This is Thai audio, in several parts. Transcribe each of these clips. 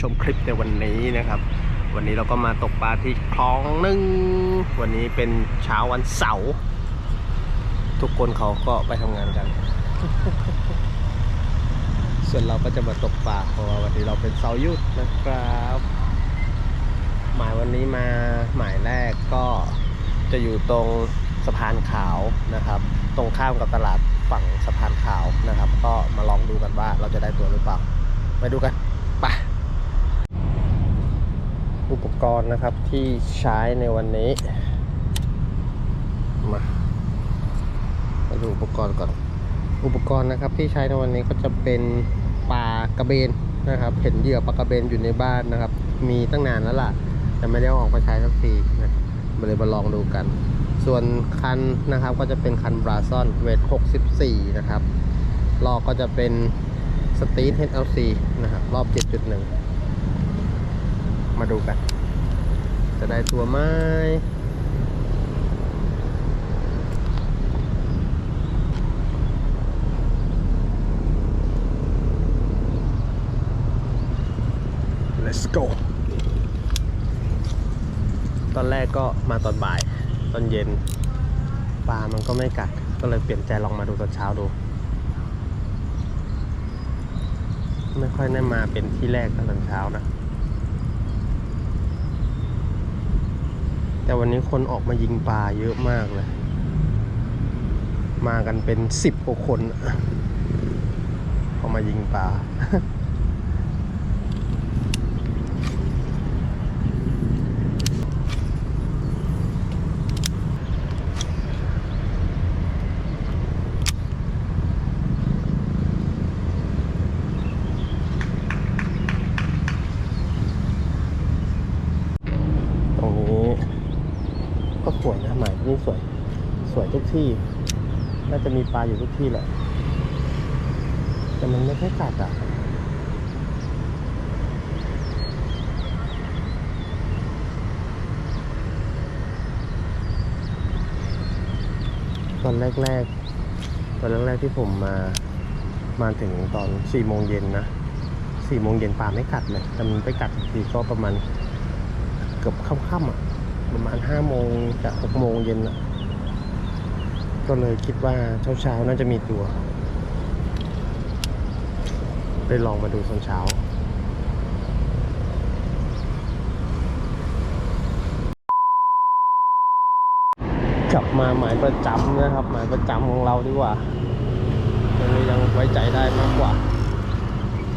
ชมคลิปในวันนี้นะครับ วันนี้เราก็มาตกปลาที่คลองหนึ่งวันนี้เป็นเช้าวันเสาร์ทุกคนเขาก็ไปทำงานกัน ส่วนเราก็จะมาตกปลาเพราะว่าวันนี้เราเป็นเสาร์หยุดนะครับ หมายวันนี้มาหมายแรกก็จะอยู่ตรงสะพานขาวนะครับ ตรงข้ามกับตลาดฝั่งสะพานขาวนะครับ ก็มาลองดูกันว่าเราจะได้ตัวหรือเปล่า ไปดูกัน ไป ปกรณ์นะครับที่ใช้ในวันนี้ มามาดูอุปกรณ์ก่อน อุปกรณ์นะครับที่ใช้ในวันนี้ก็จะเป็นปลากระเบนนะครับ เห็นเหยื่อปลากระเบนอยู่ในบ้านนะครับ มีตั้งนานแล้วล่ะ แต่ไม่ได้อออกมาใช้สักทีนะมาเลยมาลองดูกัน ส่วนคันนะครับก็จะเป็นคันบราซอนเวท 64 นะครับลอกก็จะเป็นสตีท HLC นะครับรอบ 7.1 มาดูกัน จะได้ตัวไหม let's go ตอนแรกก็มาตอนบ่าย ตอนเย็นปลามันก็ไม่กัด ก็เลยเปลี่ยนใจลองมาดูตอนเช้าดู ไม่ค่อยได้มาเป็นที่แรกตอนเช้านะ แต่วันนี้คนออกมายิงปลาเยอะมากเลย มากันเป็นสิบกว่าคน เขามายิงปลา ตรงนี้ก็สวยนะหมายที่นี่สวย สวย ที่ น่าจะมีปลาอยู่ทุกที่แหละ แต่มันไม่ค่อยกัดอะตอนแรกๆ ตอนแรกๆที่ผมมา มาถึงตอนสี่โมงเย็นนะสี่โมงเย็นปลาไม่กัดเลยแต่มันไปกัดทีก็ประมาณเกือบค่ำๆอะ ประมาณห้าโมงจะหกโมงเย็นอะ ก็เลยคิดว่าเช้าๆน่าจะมีตัว ไปลองมาดูตอนเช้ากลับมาหมายประจำนะครับ หมายประจำของเราดีกว่ายังยังไว้ใจได้มากกว่า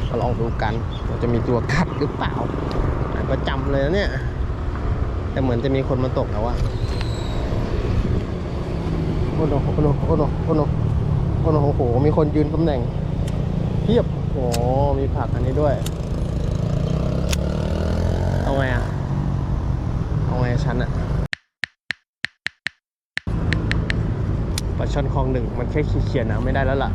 ก็ลองดูกันว่าจะมีตัวกัดหรือเปล่า หมายประจำเลยนะเนี่ย แต่เหมือนจะมีคนมาตกแล้วอะ โอ้โหโอ้โหโอ้โหโอ้โหโอ้โหโอ้โห มีคนยืนตำแหน่งเทียบโอ้มีผักอันนี้ด้วย เอาไงอะเอาไงชั้นอะปลาช่อนคลองหนึ่งมันแค่เขียนนะไม่ได้แล้วล่ะ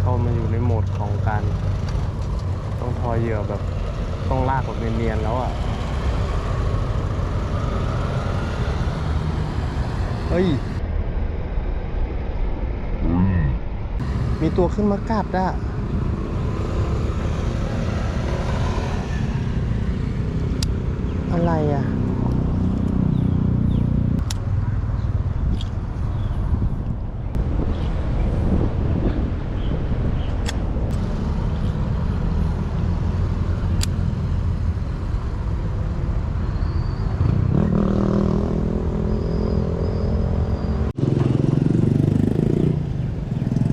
เข้ามาอยู่ในโหม ดของการต้องทอยเหยื่อแบบต้องลากแบบเนียนๆแล้วอะ เฮ้ย มีตัวขึ้นมากัดอะอะไรอะ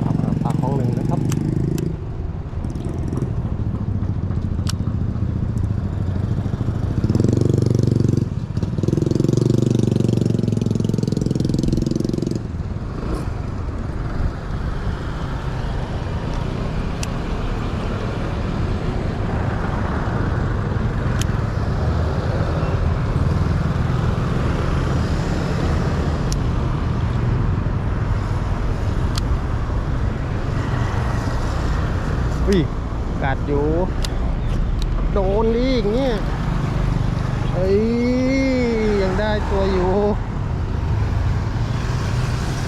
ลาปลาคลองหนึ่งนะครับ อุ้ยกัดอยู่ โดนดิอย่างเงี้ยเฮ้ยยังได้ตัวอยู่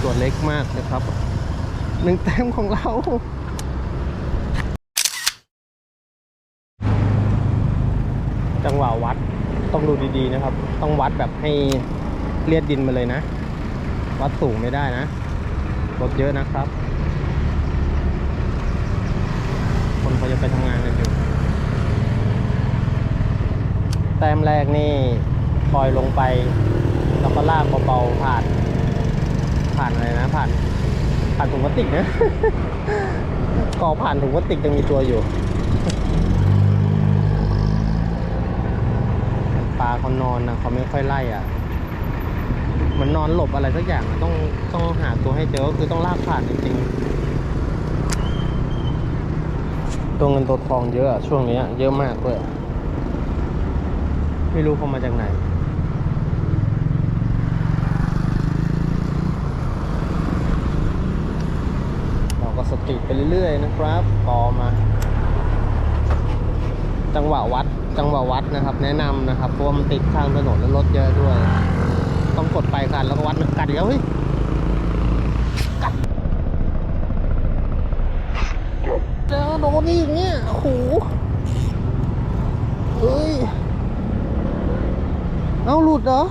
ตัวเล็กมากนะครับหนึ่งแต้มของเราจังหวะวัดต้องดูดีๆนะครับ ต้องวัดแบบให้เลียดดินมาเลยนะ วัดสูงไม่ได้นะรถเยอะนะครับ คนเขาจะ ไปทำงานกันอยู่ แต้มแรกนี่ปล่อยลงไป แล้วก็ลากเบาๆผ่าน ผ่านอะไรนะ ผ่าน ผ่านถุงพลาสติกนะก็ผ่านถุงพลาสติกยังมีตัวอยู่ปลาเขานอนนะเขาไม่ค่อยไล่อะมันนอนหลบอะไรสักอย่างต้องต้องหาตัวให้เจอก็คือต้องลากผ่านจริงๆ ตัวเงินตัวทองเยอะช่วงนี้เยอะมากด้วยไม่รู้เขามาจากไหนเราก็สติไปเรื่อยๆนะครับ ต่อมา จังหวะวัด จังหวะวัดนะครับ แนะนำนะครับเพราะว่ามันติดข้างถนนแล้วรถเยอะด้วย ต้องกดไปกันแล้วก็วัดมันกัดอีกแล้วเฮ้ยกัด แล้วโดนอีกเนี่ยโอ้โหเฮ้ย เอาหลุดเหรอ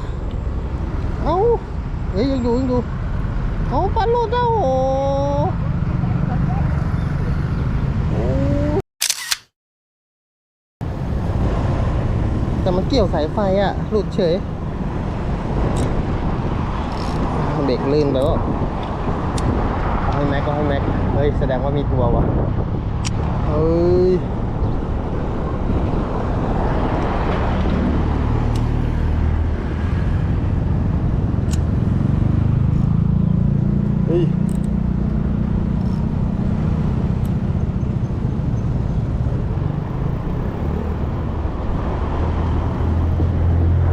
เอาเฮ้ยยังอยู่ยังอยู่เอาปันหลุดแล้วโอ้โหโอ้แต่มันเกี่ยวสายไฟอะหลุดเฉยเบรกลื่นไปวะให้แม็กก็ให้แม็ก เฮ้ย แสดงว่ามีตัววะ เฮ้ย เฮ้ย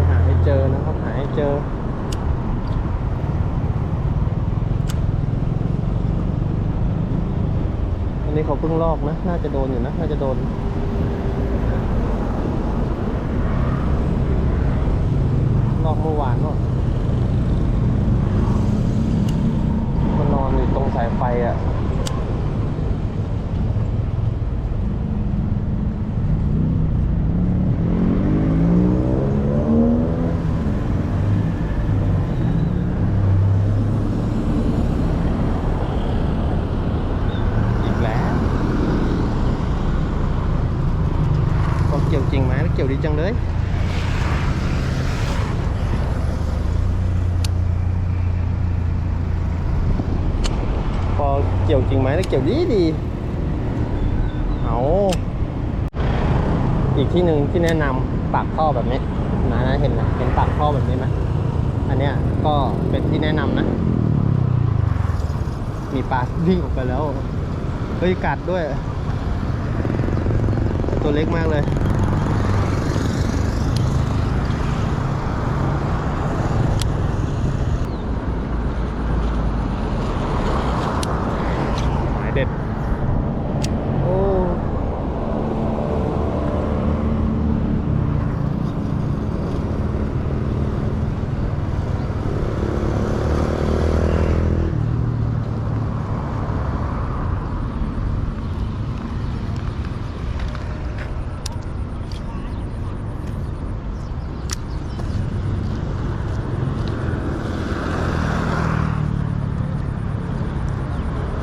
หาให้เจอนะครับ หาให้เจอ อันนี้เขาเพิ่งลอกนะ น่าจะโด น่าจะโดนนอกเมื่อวานเนอะมันนอนอยู่ตรงสายไฟอะ อีกแล้วก็เกี่ยวจริงไหม เกี่ยวดีจังเลยพอเกี่ยวจริงไหมแล้วเกี่ยวดีดีเอาอีกที่หนึ่งที่แนะนำปากท่อแบบนี้นะนะเห็นนะเห็นปากท่อแบบนี้ไหมอันเนี้ยก็เป็นที่แนะนำนะ มีปลาวิ่งออกไปแล้วเฮ้ยกัดด้วย ตัวเล็กมากเลย หมายเด็ด โอ้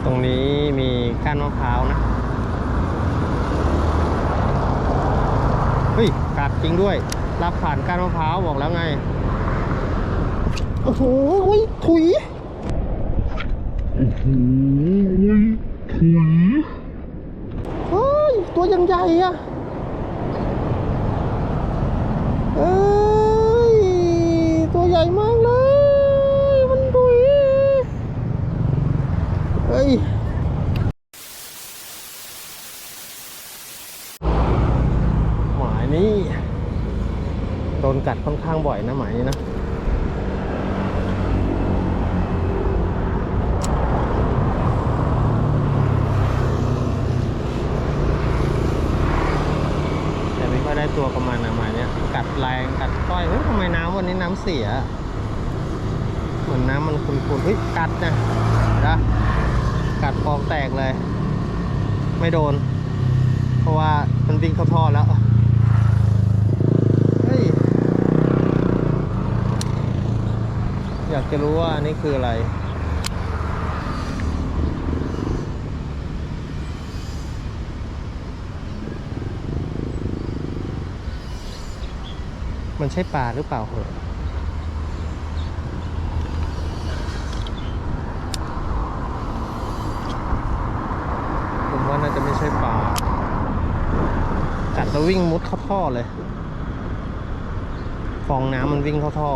ตรงนี้มีก้านมะพร้าวนะ เฮ้ยกัดจริงด้วย รับผ่านก้านมะพร้าวบอกแล้วไง โอ้โหเฮ้ถุยโอ้โหถุยเฮ้ย ตัวยังใหญ่อะเอ้ย ตัวใหญ่มากเลย มันถุยเฮ้ย หมาย นี่โดนกัดค่อนข้างบ่อยนะหมายนี้นะแต่ไม่ค่อยได้ตัวประมาณนะหมายเนี้ยกัดแรงกัดก้อยเฮ้ยทำเสีย เหมือนน้ำมันขุ่นๆเฮ้ยกัดนะนะกัดฟองแตกเลย ไม่โดน เพราะว่ามันวิ่งเข้าท่อแล้ว เฮ้ย อยากจะรู้ว่านี่คืออะไร มันใช่ปลาหรือเปล่าเหรอผมว่าน่าจะไม่ใช่ปลากัดแล้ววิ่งมุดเข้าท่อเลย ฟองน้ำมันวิ่งเข้าท่อ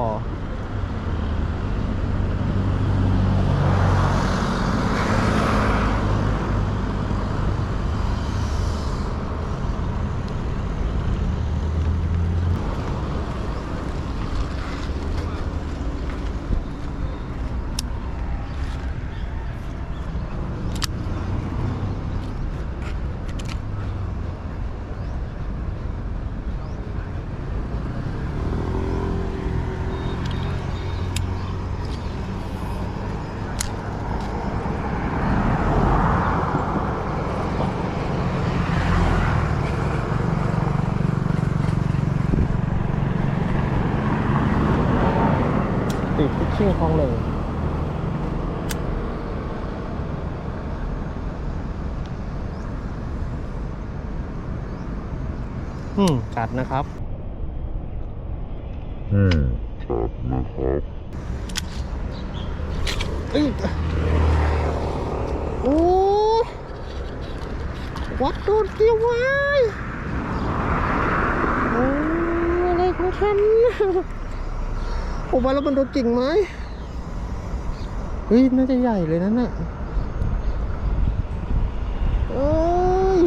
ติดฟิชชิ่งคลองหนึ่งอืมกัดนะครับ อืมครับนะครับเอ้ยโอ้วัดโดนเกี่ยวไว้โอ้อะไรของฉัน ผมว่าแล้วมันโดนกิ่งไหมเฮ้ย น่าจะใหญ่เลยนั่นน่ะเอ้ย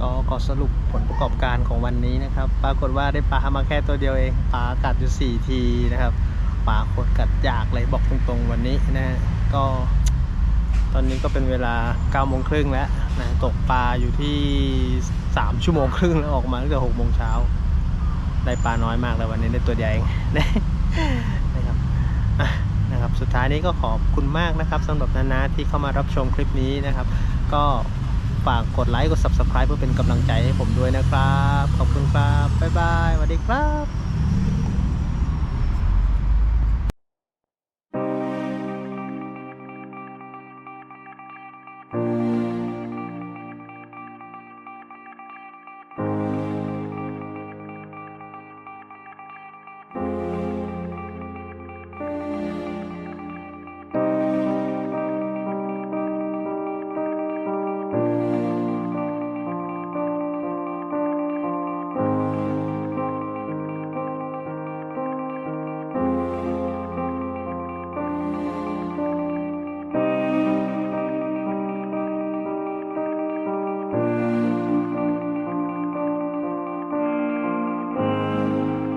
ก็ก็สรุปผลประกอบการของวันนี้นะครับ ปรากฏว่าได้ปลามาแค่ตัวเดียวเองปลากัดอยู่ 4 ทีนะครับปลาโคตรกัดยากเลยบอกตรงๆวันนี้นะฮะก็ตอนนี้ก็เป็นเวลา9โมงครึ่งแล้วนะตกปลาอยู่ที่ 3ชั่วโมงครึ่งแล้วออกมาตั้งแต่6โมงเช้าได้ปลาน้อยมากเลยวันนี้ได้ตัวใหญ่เนะครับอะนะครับ สุดท้ายนี้ก็ขอบคุณมากนะครับสำหรับนานาที่เข้ามารับชมคลิปนี้นะครับ ก็ฝากกดไลค์กด subscribe เพื่อเป็นกำลังใจให้ผมด้วยนะครับ ขอบคุณครับ บ๊ายบายสวัสดีครับ